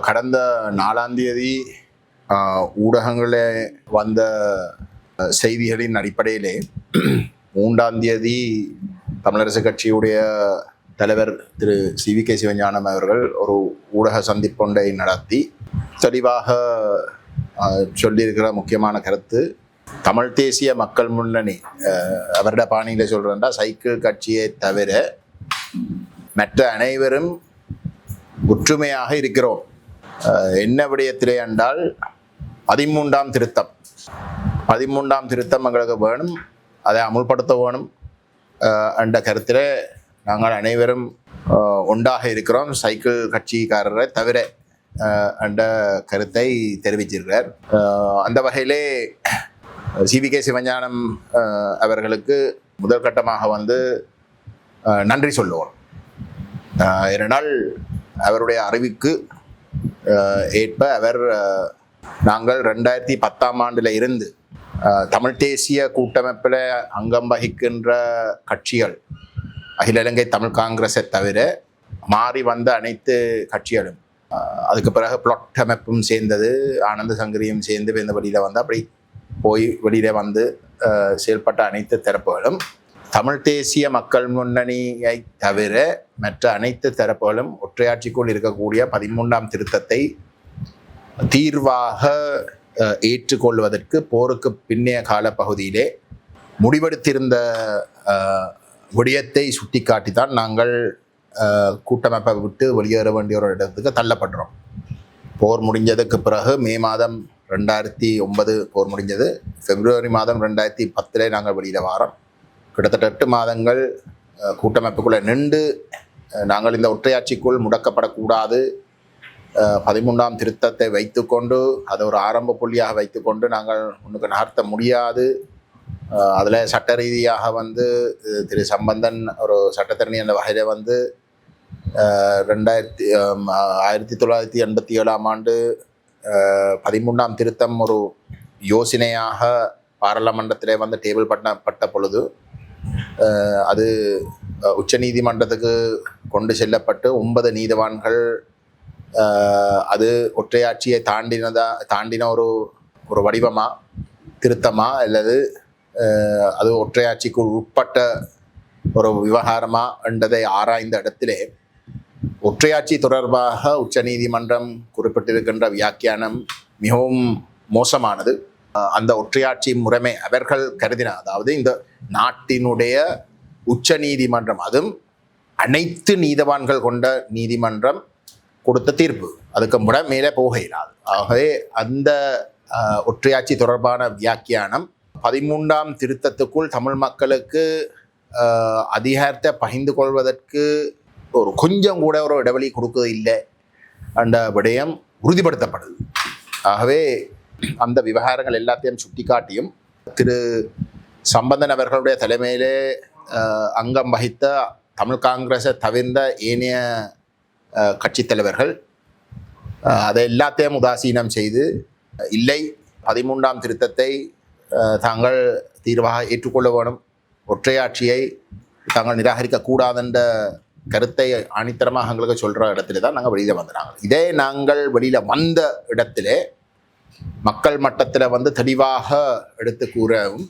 கடந்த நாலாம் தேதி ஊடகங்களில் வந்த செய்திகளின் அடிப்படையிலே மூன்றாம் தேதி தமிழரசு கட்சியுடைய தலைவர் Thiru C V K Sivagnanam அவர்கள் ஒரு ஊடக சந்திப்பொன்றை நடத்தி தெளிவாக சொல்லியிருக்கிற முக்கியமான கருத்து தமிழ் தேசிய மக்கள் முன்னணி அவரோட அவருடைய பாணியில் சொல்கிறேன்டா சைக்கிள் கட்சியை தவிர மற்ற அனைவரும் ஒற்றுமையாக இருக்கிறோம். என்ன விடயத்திலே என்றால் பதிமூன்றாம் திருத்தம். பதிமூன்றாம் திருத்தம் எங்களுக்கு வேணும். அதை அமுல்படுத்த வேணும். என்ற கருத்தில் நாங்கள் அனைவரும் ஒன்றாக இருக்கிறோம். சைக்கிள் கட்சிக்காரரை தவிர என்ற கருத்தை தெரிவிச்சிருக்கிறார். அந்த வகையிலே சிவிகே சிவஞானம் அவர்களுக்கு முதல் கட்டமாக வந்து நன்றி சொல்லுவோம். அஹ், அவருடைய அறிவுக்கு ஏற்ப அவர் நாங்கள் ரெண்டாயிரத்தி பத்தாம் ஆண்டில் இருந்து தமிழ் தேசிய கூட்டமைப்பில் அங்கம் வகிக்கின்ற கட்சிகள் அகில இலங்கை தமிழ் காங்கிரஸை தவிர மாறி வந்த அனைத்து கட்சிகளும் அதுக்கு பிறகு பிளாட் அமைப்பும் சேர்ந்தது ஆனந்த சங்கரியும் சேர்ந்து இந்த வழியில் வந்து அப்படி போய் வெளியில் வந்து செயல்பட்ட அனைத்து தரப்புகளும் தமிழ் தேசிய மக்கள் முன்னணியை தவிர மற்ற அனைத்து தரப்புகளும் ஒற்றையாட்சிக்குள் இருக்கக்கூடிய பதிமூன்றாம் திருத்தத்தை தீர்வாக ஏற்றுக்கொள்வதற்கு போருக்கு பின்னைய காலப்பகுதியிலே முடிவெடுத்திருந்த விடயத்தை சுட்டிக்காட்டி தான் நாங்கள் கூட்டமைப்பை விட்டு வெளியேற வேண்டிய ஒரு இடத்துக்கு தள்ளப்படுறோம். போர் முடிஞ்சதுக்கு பிறகு மே மாதம் ரெண்டாயிரத்தி ஒன்பது போர் முடிஞ்சது. பிப்ரவரி மாதம் ரெண்டாயிரத்தி பத்தில் நாங்கள் வெளியில் வாரோம். கிட்டத்தட்ட எட்டு மாதங்கள் கூட்டமைப்புக்குள்ளே நின்று நாங்கள் இந்த ஒற்றையாட்சிக்குள் முடக்கப்படக்கூடாது பதிமூன்றாம் திருத்தத்தை வைத்துக்கொண்டு அதை ஒரு ஆரம்ப புள்ளியாக வைத்துக்கொண்டு நாங்கள் ஒன்றுக்கு நகர்த்த முடியாது. அதில் சட்ட ரீதியாக வந்து திரு சம்பந்தன் ஒரு சட்டத்தரணி என்ற வகையில் வந்து ரெண்டாயிரத்தி ஆயிரத்தி தொள்ளாயிரத்தி எண்பத்தி ஏழாம் ஆண்டு பதிமூன்றாம் திருத்தம் ஒரு யோசனையாக பாராளுமன்றத்திலே வந்து டேபிள் பண்ணப்பட்ட பொழுது அது உச்சநீதிமன்றத்துக்கு கொண்டு செல்லப்பட்டு ஒன்பது நீதவான்கள் அது ஒற்றையாட்சியை தாண்டினதா தாண்டின ஒரு ஒரு வடிவமா திருத்தமா அல்லது அது ஒற்றையாட்சிக்கு உட்பட்ட ஒரு விவகாரமா என்றதை ஆராய்ந்த இடத்திலே ஒற்றையாட்சி தொடர்பாக உச்சநீதிமன்றம் குறிப்பிட்டிருக்கின்ற வியாக்கியானம் மிகவும் மோசமானது. அந்த ஒற்றையாட்சி முறைமை அவர்கள் கருதின அதாவது இந்த நாட்டினுடைய உச்ச நீதிமன்றம் அதுவும் அனைத்து நீதவான்கள் கொண்ட நீதிமன்றம் கொடுத்த தீர்ப்பு. அதுக்கு முட மேலே போக இயலாது ஆகவே அந்த ஒற்றையாட்சி தொடர்பான வியாக்கியானம் பதிமூன்றாம் திருத்தத்துக்குள் தமிழ் மக்களுக்கு அதிகாரத்தை பகிர்ந்து கொள்வதற்கு ஒரு கொஞ்சம் கூட ஒரு இடைவெளி கொடுக்கிறது இல்லை. அந்த விடயம் உறுதிப்படுத்தப்படுது ஆகவே அந்த விவகாரங்கள் எல்லாத்தையும் சுட்டிக்காட்டியும் திரு சம்பந்தன் அவர்களுடைய தலைமையிலே அங்கம் வகித்த தமிழ் காங்கிரஸை தவிர்ந்த ஏனைய அஹ், கட்சித் தலைவர்கள் அதை எல்லாத்தையும் உதாசீனம் செய்து இல்லை பதிமூன்றாம் திருத்தத்தை தாங்கள் தீர்வாக ஏற்றுக்கொள்ள வேணும் ஒற்றையாட்சியை தாங்கள் நிராகரிக்கக்கூடாதுன்ற கருத்தை ஆணித்தரமாக எங்களுக்கு சொல்கிற இடத்துல தான் நாங்கள் வெளியில் வந்துடுறாங்க இதே நாங்கள் வெளியில் வந்த இடத்திலே மக்கள் மட்டத்தில் வந்து தெளிவாக எடுத்து கூறவும்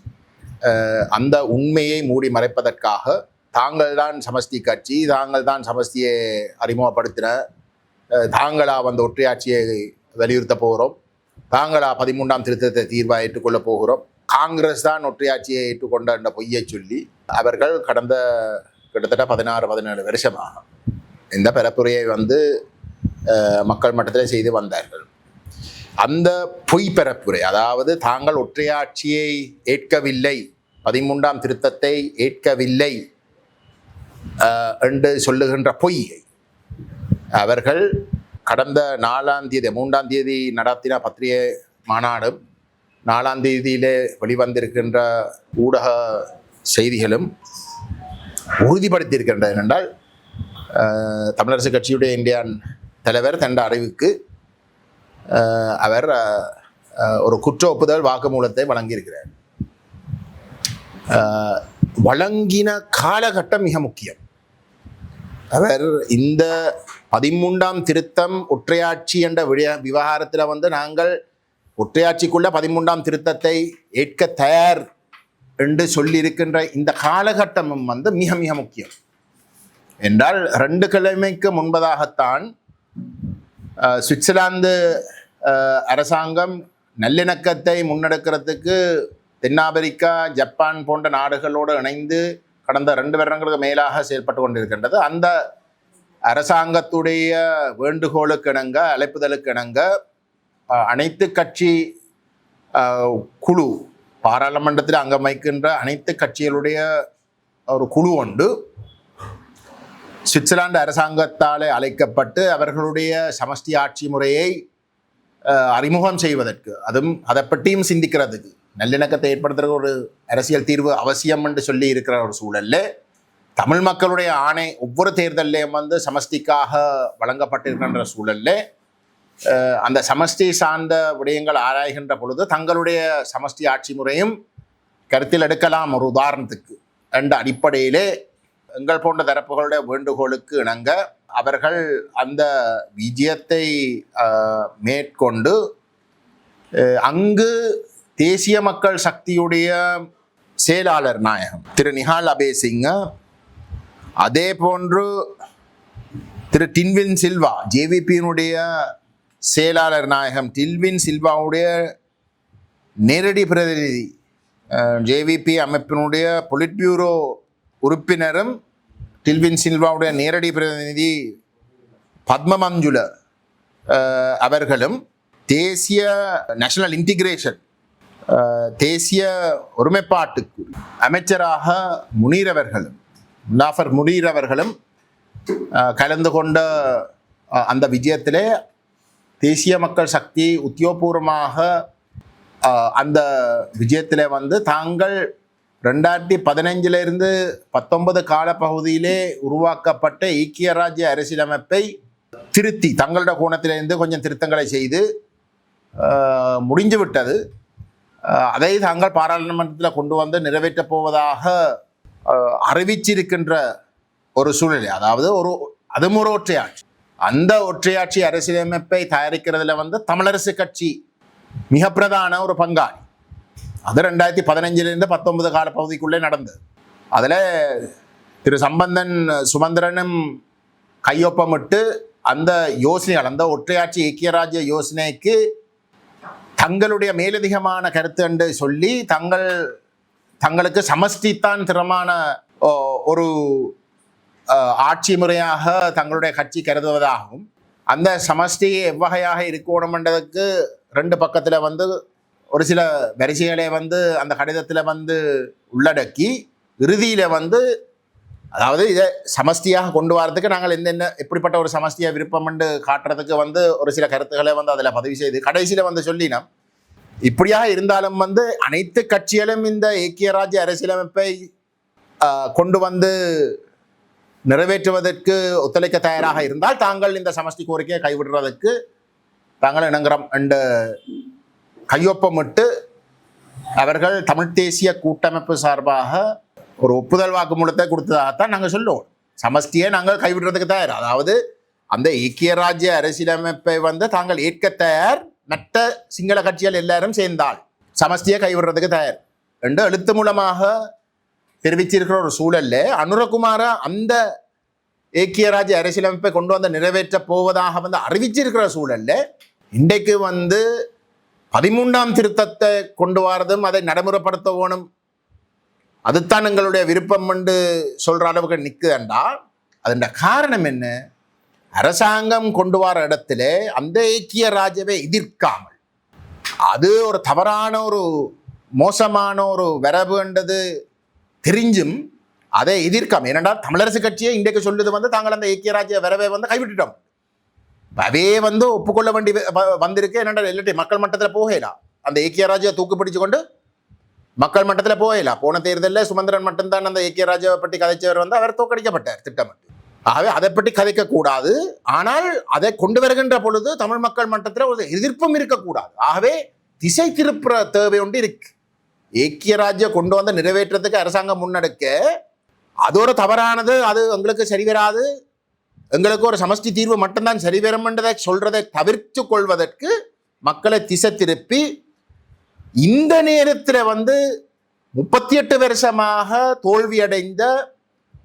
அந்த உண்மையை மூடி மறைப்பதற்காக தாங்கள் தான் சமஸ்தி கட்சி தாங்கள் தான் சமஸ்தியை அறிமுகப்படுத்தின தாங்களா வந்த ஒற்றையாட்சியை வலியுறுத்த போகிறோம் தாங்களா பதிமூன்றாம் திருத்தத்தை தீர்வாக ஏற்றுக்கொள்ள போகிறோம் காங்கிரஸ் தான் ஒற்றையாட்சியை ஏற்றுக்கொண்ட என்ற பொய்யை சொல்லி அவர்கள் கடந்த கிட்டத்தட்ட பதினாறு பதினேழு வருஷமாக இந்த பரப்புரையை வந்து மக்கள் மட்டத்தில் செய்து வந்தார்கள். அந்த பொய் பரப்புரை அதாவது தாங்கள் ஒற்றையாட்சியை ஏற்கவில்லை பதிமூன்றாம் திருத்தத்தை ஏற்கவில்லை என்று சொல்லுகின்ற பொய்யை. அவர்கள் கடந்த நாலாம் தேதி மூன்றாம் தேதி நடத்தின பத்திரிகை மாநாடும் நாலாம் தேதியிலே வெளிவந்திருக்கின்ற ஊடக செய்திகளும் உறுதிப்படுத்தியிருக்கின்றன. என்றால் தமிழரசு கட்சியுடைய இந்தியான் தலைவர் தண்ட அறிவுக்கு அவர் ஒரு குற்ற ஒப்புதல் வாக்குமூலத்தை வழங்கியிருக்கிறார். வழங்கின காலகட்டம் மிக முக்கியம். அவர் இந்த பதிமூன்றாம் திருத்தம் ஒற்றையாட்சி என்ற விட விவகாரத்தில் வந்து நாங்கள் ஒற்றையாட்சிக்குள்ள பதிமூன்றாம் திருத்தத்தை ஏற்க தயார் என்று சொல்லியிருக்கின்ற இந்த காலகட்டமும் வந்து மிக மிக முக்கியம். என்றால் ரெண்டு கிழமைக்கு முன்பதாகத்தான் சுவிட்சர்லாந்து அரசாங்கம் நல்லிணக்கத்தை முன்னெடுக்கிறதுக்கு தென்னாப்பிரிக்கா ஜப்பான் போன்ற நாடுகளோடு இணைந்து கடந்த ரெண்டு வருடங்களுக்கு மேலாக செயல்பட்டு கொண்டிருக்கின்றது. அந்த அரசாங்கத்துடைய வேண்டுகோளுக்கு இணங்க அழைப்புதலுக்கு இணங்க அனைத்து கட்சி குழு பாராளுமன்றத்தில் அங்கம் வைக்கின்ற அனைத்து கட்சிகளுடைய ஒரு குழு உண்டு சுவிட்சர்லாந்து அரசாங்கத்தால் அழைக்கப்பட்டு அவர்களுடைய சமஷ்டி ஆட்சி முறையை அறிமுகம் செய்வதற்கு அதுவும் அதை பற்றியும் சிந்திக்கிறதுக்கு. நல்லிணக்கத்தை ஏற்படுத்துகிற ஒரு அரசியல் தீர்வு அவசியம் என்று சொல்லி இருக்கிற ஒரு சூழல்ல தமிழ் மக்களுடைய ஆணை ஒவ்வொரு தேர்தலையும் வந்து சமஷ்டிக்காக வழங்கப்பட்டிருக்கின்ற சூழல்ல அந்த சமஷ்டி சார்ந்த விடயங்கள் ஆராய்கின்ற பொழுது தங்களுடைய சமஷ்டி ஆட்சி முறையும் கருத்தில் எடுக்கலாம் ஒரு உதாரணத்துக்கு. என்ற அடிப்படையிலே எங்கள் போன்ற தரப்புகளுடைய வேண்டுகோளுக்கு இணங்க அவர்கள் அந்த விஜயத்தை மேற்கொண்டு அங்கு தேசிய மக்கள் சக்தியுடைய செயலாளர் நாயகம் திரு நிஹால் அபேசிங்க அதே போன்று திரு டின்வின் சில்வா ஜேவிபியினுடைய செயலாளர் நாயகம் டில்வின் சில்வாவுடைய நேரடி பிரதிநிதி ஜேவிபி அமைப்பினுடைய பொலிட் பியூரோ உறுப்பினரும் டில்வின் சில்வாவுடைய நேரடி பிரதிநிதி பத்மமஞ்சுல அவர்களும் தேசிய நேஷனல் இன்டிகிரேஷன் தேசிய ஒருமைப்பாட்டுக்கு அமைச்சராக முனீர் அவர்களும் முனாஃபர் முனீர் அவர்களும் கலந்து கொண்ட அந்த விஜயத்திலே தேசிய மக்கள் சக்தி உத்தியோகபூர்வமாக அந்த விஜயத்தில் வந்து தாங்கள் ரெண்டாயிரத்தி பதினைஞ்சிலிருந்து பத்தொன்பது காலப்பகுதியிலே உருவாக்கப்பட்ட ஐக்கிய ராஜ்ய அரசியலமைப்பை திருத்தி தங்களோட கோணத்திலிருந்து கொஞ்சம் திருத்தங்களை செய்து முடிஞ்சு விட்டது அதை தாங்கள் பாராளுமன்றத்தில் கொண்டு வந்து நிறைவேற்றப் போவதாக அறிவிச்சிருக்கின்ற ஒரு சூழ்நிலை. அதாவது ஒரு அதுவும் ஒரு ஒற்றையாட்சி. அந்த ஒற்றையாட்சி அரசியலமைப்பை தயாரிக்கிறதுல வந்து தமிழரசு கட்சி மிக பிரதான ஒரு பங்காளி. அது ரெண்டாயிரத்தி பதினஞ்சிலிருந்து பத்தொன்பது காலப்பகுதிக்குள்ளே நடந்தது அதில் திரு சம்பந்தன் சுமந்திரனும் கையொப்பமிட்டு அந்த யோசனைகள் அந்த ஒற்றையாட்சி ஐக்கிய ராஜ்ய யோசனைக்கு தங்களுடைய மேலதிகமான கருத்து என்று சொல்லி தங்கள் தங்களுக்கு சமஷ்டித்தான் திறமான ஓ, ஒரு ஆட்சி முறையாக தங்களுடைய கட்சி கருதுவதாகவும் அந்த சமஷ்டி எவ்வகையாக இருக்கணும்ன்றதுக்கு ரெண்டு பக்கத்தில் வந்து ஒரு சில வரிசைகளை வந்து அந்த கடிதத்தில் வந்து உள்ளடக்கி இறுதியில் வந்து அதாவது இதை சமஷ்டியாக கொண்டு வரதுக்கு நாங்கள் என்னென்ன எப்படிப்பட்ட ஒரு சமஸ்தியாக விருப்பம்னு காட்டுறதுக்கு வந்து ஒரு சில கருத்துக்களை வந்து அதில் பதிவு செய்து கடைசியில் வந்து சொல்லினோம். இப்படியாக இருந்தாலும் வந்து அனைத்து கட்சிகளும் இந்த ஐக்கிய ராஜ்ய அரசியலமைப்பை கொண்டு வந்து நிறைவேற்றுவதற்கு ஒத்துழைக்க தயாராக இருந்தால் தாங்கள் இந்த சமஷ்டி கோரிக்கையை கைவிடுறதுக்கு தாங்கள் இணங்குறோம் என்ற கையொப்பமிட்டு அவர்கள் தமிழ் தேசிய கூட்டமைப்பு சார்பாக ஒரு ஒப்புதல் வாக்குமூலத்தை கொடுத்ததாகத்தான் நாங்கள் சொல்லுவோம். சமஷ்டியை நாங்கள் கைவிடுறதுக்கு தயார் அதாவது அந்த ஐக்கிய ராஜ்ய அரசியலமைப்பை வந்து தாங்கள் ஏற்க தயார் மற்ற சிங்கள கட்சிகள் எல்லாரும் சேர்ந்தால் சமஷ்டியை கைவிடுறதுக்கு தயார். என்று எழுத்து மூலமாக தெரிவிச்சிருக்கிற ஒரு சூழல்ல அனுரகுமார அந்த ஏக்கிய ராஜ்ய அரசியலமைப்பை கொண்டு வந்து நிறைவேற்ற போவதாக வந்து அறிவிச்சிருக்கிற சூழல்ல இன்றைக்கு வந்து பதிமூன்றாம் திருத்தத்தை கொண்டு வரதும் அதை நடைமுறைப்படுத்த வேணும் அதுதான் எங்களுடைய விருப்பம் என்று சொல்ற அளவுக்கு நிற்குதுண்டா அதன் காரணம் என்ன? அரசாங்கம் கொண்டு வர இடத்துல அந்த ஐக்கிய ராஜவை எதிர்க்காமல் அது ஒரு தவறான ஒரு மோசமான ஒரு வரவுன்றது தெரிஞ்சும் அதை எதிர்க்காமல். ஏனென்றால் தமிழரசு கட்சியை இன்றைக்கு சொல்லுது வந்து தாங்கள் அந்த ஐக்கிய ராஜ்ய வரவை வந்து கைவிட்டுட்டோம். அவே வந்து ஒப்புக்கொள்ள வேண்டி வ- வந்திருக்கு. என்னென்ன இல்லாட்டி மக்கள் மட்டத்தில் போகலாம் அந்த ஏக்கிய ராஜ்ய தூக்கு பிடிச்சு கொண்டு மக்கள் மட்டத்தில் போகலாம் போன தேர்தலில் சுமந்திரன் மட்டும்தான் அந்த ஏக்கிய ராஜாவை பற்றி கதைச்சவர் வந்து அவர் தோக்கடிக்கப்பட்டார் திட்டமிட்டு ஆகவே அதை பற்றி கதைக்க கூடாது ஆனால் அதை கொண்டு வருகின்ற பொழுது தமிழ் மக்கள் மட்டத்தில் ஒரு எதிர்ப்பும் இருக்கக்கூடாது. ஆகவே திசை திருப்புற தேவை ஒன்று இருக்கு. ஏக்கிய ராஜ்ய கொண்டு வந்து நிறைவேற்றத்துக்கு அரசாங்கம் முன்னெடுக்க அது ஒரு தவறானது. அது எங்களுக்கு சரி வராது. எங்களுக்கு ஒரு சமஷ்டி தீர்வு மட்டும்தான் சரி வரும்ன்றதை சொல்றதை தவிர்த்து கொள்வதற்கு மக்களை திசை திருப்பி இந்த நேரத்தில் வந்து முப்பத்தி எட்டு வருஷமாக தோல்வியடைந்த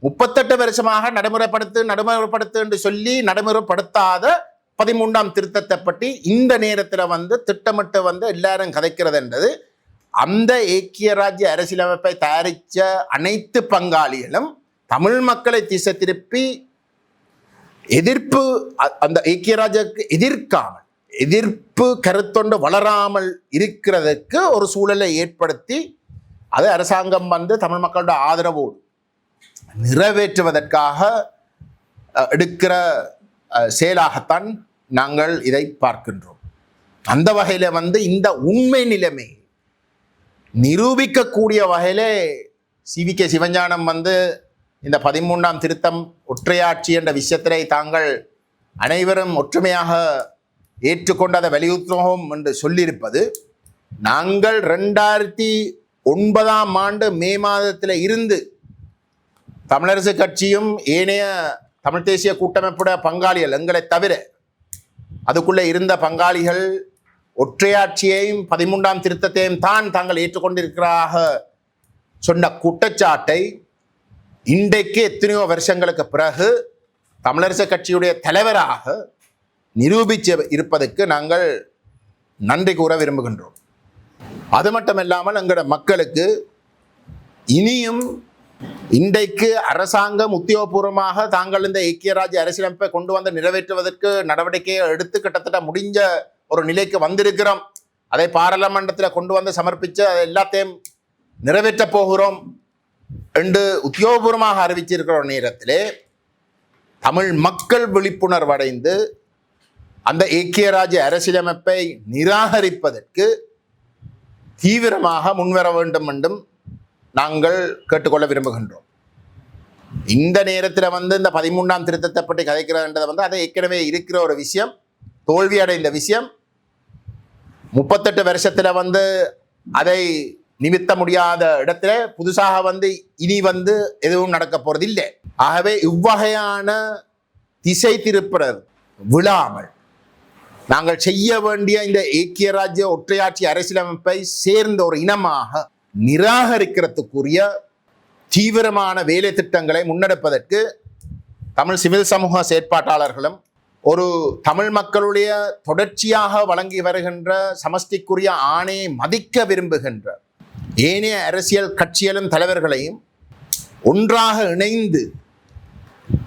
முப்பத்தெட்டு வருஷமாக நடைமுறைப்படுத்து நடைமுறைப்படுத்து என்று சொல்லி நடைமுறைப்படுத்தாத பதிமூன்றாம் திருத்தத்தை பற்றி இந்த நேரத்தில் வந்து திட்டமிட்டு வந்து எல்லாரும் கதைக்கிறதுன்றது அந்த ஏக்கிய ராஜ்ய அரசியலமைப்பை தயாரித்த அனைத்து பங்காளிகளும் தமிழ் மக்களை திசை திருப்பி எதிர்ப்பு அ- அந்த ஐக்கிய ராஜாவுக்கு எதிர்க்காமல் எதிர்ப்பு கருத்தொண்டு வளராமல் இருக்கிறதுக்கு ஒரு சூழலை ஏற்படுத்தி அது அரசாங்கம் வந்து தமிழ் மக்களோட ஆதரவோடு நிறைவேற்றுவதற்காக எடுக்கிற செயலாகத்தான் நாங்கள் இதை பார்க்கின்றோம். அந்த வகையில் வந்து இந்த உண்மை நிலைமை நிரூபிக்கக்கூடிய வகையிலே சிவி கே சிவஞானம் வந்து இந்த பதிமூன்றாம் திருத்தம் ஒற்றையாட்சி என்ற விஷயத்திலே தாங்கள் அனைவரும் ஒற்றுமையாக ஏற்றுக்கொண்டதை அதை வலியுறுத்துவோம் என்று சொல்லியிருப்பது நாங்கள் ரெண்டாயிரத்தி ஒன்பதாம் ஆண்டு மே மாதத்தில் இருந்து தமிழரசு கட்சியும் ஏனைய தமிழ் தேசிய கூட்டமைப்புடைய பங்காளிகள் எங்களை தவிர அதுக்குள்ளே இருந்த பங்காளிகள் ஒற்றையாட்சியையும் பதிமூன்றாம் திருத்தத்தையும் தான் தாங்கள் ஏற்றுக்கொண்டிருக்கிறாக சொன்ன குற்றச்சாட்டை இன்றைக்கு எத்தனையோ வருஷங்களுக்கு பிறகு தமிழரசு கட்சியுடைய தலைவராக நிரூபிச்சு இருப்பதற்கு நாங்கள் நன்றி கூற விரும்புகின்றோம். அது மட்டுமில்லாமல் எங்களோட மக்களுக்கு இனியும் இன்றைக்கு அரசாங்கம் உத்தியோகபூர்வமாக தாங்கள் இந்த ஐக்கிய ராஜ்ய அரசியலமைப்பை கொண்டு வந்து நிறைவேற்றுவதற்கு நடவடிக்கையை எடுத்து கிட்டத்தட்ட முடிஞ்ச ஒரு நிலைக்கு வந்திருக்கிறோம். அதை பாராளுமன்றத்தில் கொண்டு வந்து சமர்ப்பித்து அதை எல்லாத்தையும் நிறைவேற்றப் போகிறோம். என்று உத்தியோகபூர்வமாக அறிவிச்சிருக்கிற ஒரு நேரத்திலே தமிழ் மக்கள் விழிப்புணர்வு அடைந்து அந்த ஏக்கிய ராஜ்ய அரசியலமைப்பை நிராகரிப்பதற்கு தீவிரமாக முன்வர வேண்டும் என்றும் நாங்கள் கேட்டுக்கொள்ள விரும்புகின்றோம். இந்த நேரத்தில் வந்து இந்த பதிமூன்றாம் திருத்தத்தை பற்றி கதைக்கிறதுன்றது வந்து அது ஏற்கனவே இருக்கிற ஒரு விஷயம் தோல்வி அடைந்த விஷயம். முப்பத்தெட்டு வருஷத்தில் வந்து அதை நிமித்த முடியாத இடத்துல புதுசாக வந்து இனி வந்து எதுவும் நடக்க போறது இல்லை ஆகவே இவ்வகையான திசை திருப்புறது விழாமல் நாங்கள் செய்ய வேண்டிய இந்த ஏக்கிய ராஜ்ய ஒற்றையாட்சி அரசியலமைப்பை சேர்ந்த ஒரு இனமாக நிராகரிக்கிறதுக்குரிய தீவிரமான வேலை திட்டங்களை முன்னெடுப்பதற்கு தமிழ் சிவில் சமூக செயற்பாட்டாளர்களும் ஒரு தமிழ் மக்களுடைய தொடர்ச்சியாக வழங்கி வருகின்ற சமஷ்டிக்குரிய ஆணையை மதிக்க விரும்புகின்ற ஏனைய அரசியல் கட்சிகளும் தலைவர்களையும் ஒன்றாக இணைந்து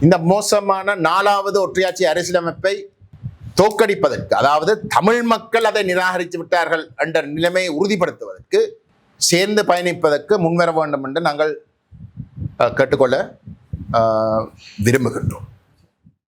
இந்த மோசமான நாலாவது ஒற்றையாட்சி அரசியலமைப்பை தோக்கடிப்பதற்கு அதாவது தமிழ் மக்கள் அதை நிராகரித்து விட்டார்கள் என்ற நிலைமையை உறுதிப்படுத்துவதற்கு சேர்ந்து பயணிப்பதற்கு முன்வர வேண்டும் என்று நாங்கள் கேட்டுக்கொள்ள விரும்புகின்றோம்.